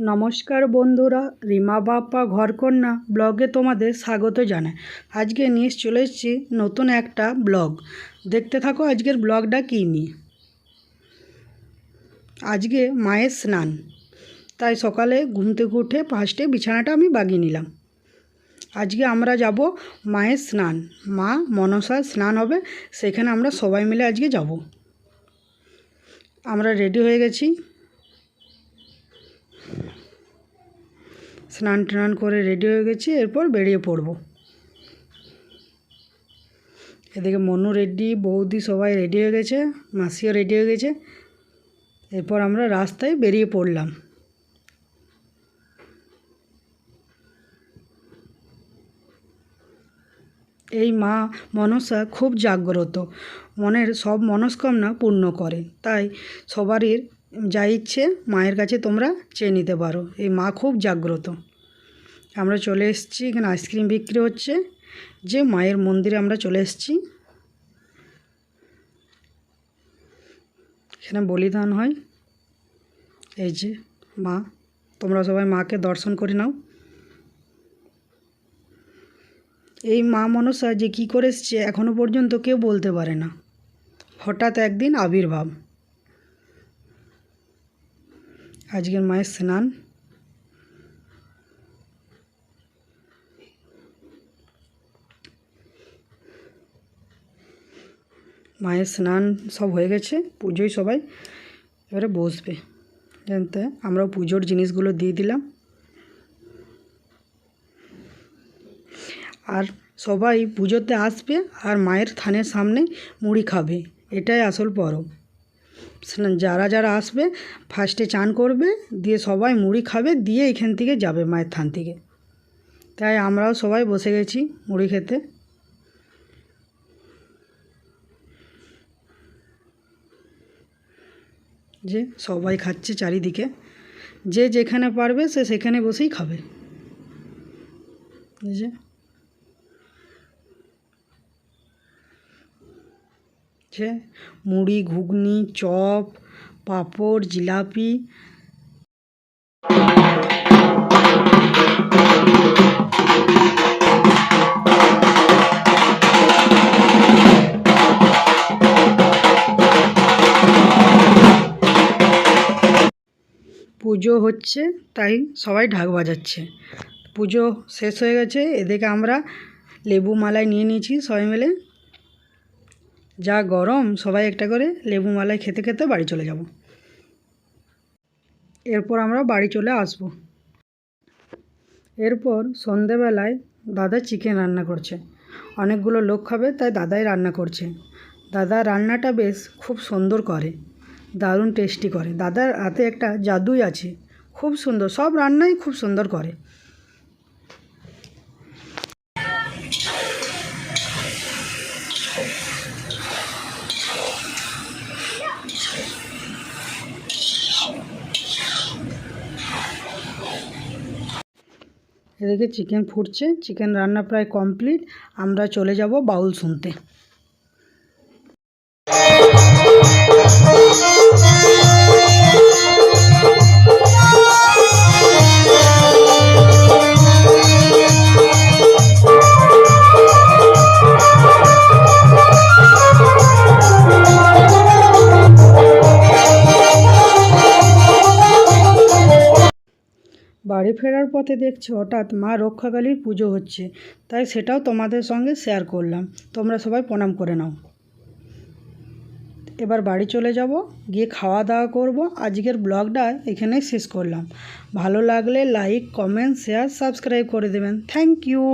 নমস্কার বন্ধুরা, রিমা বাপ্পা, ঘরকন্যা ব্লগে তোমাদের স্বাগত জানাই। আজকে নিয়ে চলে এসেছি নতুন একটা ব্লগ। দেখতে থাকো আজকের ব্লগটা কী নিয়ে। আজকে মায়ের স্নান। তাই সকালে ঘুম থেকে উঠে ফার্স্টে বিছানাটা আমি বাগিয়ে নিলাম। আজকে আমরা যাব মায়ের স্নান। মা মনসার স্নান হবে, সেখানে আমরা সবাই মিলে আজকে যাব। আমরা রেডি হয়ে গেছি। স্নান টান করে রেডি হয়ে গেছি, এরপর বেরিয়ে পড়ব। এদিকে মনু রেডি বৌদি সবাই রেডি হয়ে গেছে, মাসিও রেডি হয়ে গেছে। এরপর আমরা রাস্তায় বেরিয়ে পড়লাম। এই মা মনসা খুব জাগ্রত। মনের সব মনস্কামনা পূর্ণ করে। তাই সবারই যা ইচ্ছে মায়ের কাছে তোমরা চেয়ে নিতে পারো। এই মা খুব জাগ্রত। আমরা চলে এসেছি, এখানে আইসক্রিম বিক্রি হচ্ছে। যে মায়ের মন্দিরে আমরা চলে এসেছি। এখানে বলিদান হয়। এই যে মা, তোমরা সবাই মাকে দর্শন করে নাও। এই মা মনসা যে কী করে এসছে এখনও পর্যন্ত কেউ বলতে পারে না। হঠাৎ একদিন আবির্ভাব। আজকের মায়ের স্নান। মায়ের স্নান সব হয়ে গেছে, পুজোয় সবাই এবারে বসবে। জানতে, আমরাও পুজোর জিনিসগুলো দিয়ে দিলাম। আর সবাই পুজোতে আসবে আর মায়ের থানের সামনে মুড়ি খাবে, এটাই আসল পরব। যারা যারা আসবে ফার্স্টে চান করবে, দিয়ে সবাই মুড়ি খাবে, দিয়ে এখান থেকে যাবে মায়ের থান থেকে। তাই আমরাও সবাই বসে গেছি মুড়ি খেতে। যে সবাই খাচ্ছে চারিদিকে। যে যেখানে পারবে সে সেখানে বসেই খাবে। যে যে মুড়ি, ঘুগনি, চপ, পাঁপড়, জিলাপি। পুজো হচ্ছে, তাই সবাই ঢাক বাজাচ্ছে। পুজো শেষ হয়ে গেছে, এদিকে আমরা লেবু মালাই নিয়ে নিয়েছি সবাই মিলে। যা গরম, সবাই একটা করে লেবু মালাই খেতে খেতে বাড়ি চলে যাব। এরপর আমরা বাড়ি চলে আসব। এরপর সন্ধেবেলায় দাদা চিকেন রান্না করছে। অনেকগুলো লোক খাবে, তাই দাদাই রান্না করছে। দাদা রান্নাটা বেশ খুব সুন্দর করে, দারুণ টেস্টি করে। দাদার হাতে একটা জাদুই আছে, খুব সুন্দর, সব রান্নাই খুব সুন্দর করে। এদিকে চিকেন ফুটছে চিকেন রান্না প্রায় কমপ্লিট আমরা চলে যাব বাউল শুনতে। বাড়ি ফেরার পথে দেখছি, হঠাৎ মা রক্ষাকালীর পুজো হচ্ছে। তাই সেটাও তোমাদের সঙ্গে শেয়ার করলাম। তোমরা সবাই প্রণাম করে নাও। এবার বাড়ি চলে যাব, গিয়ে খাওয়া দাওয়া করব। আজকের ব্লগটা এখানেই শেষ করলাম। ভালো লাগলে লাইক কমেন্ট শেয়ার সাবস্ক্রাইব করে দেবেন। Thank you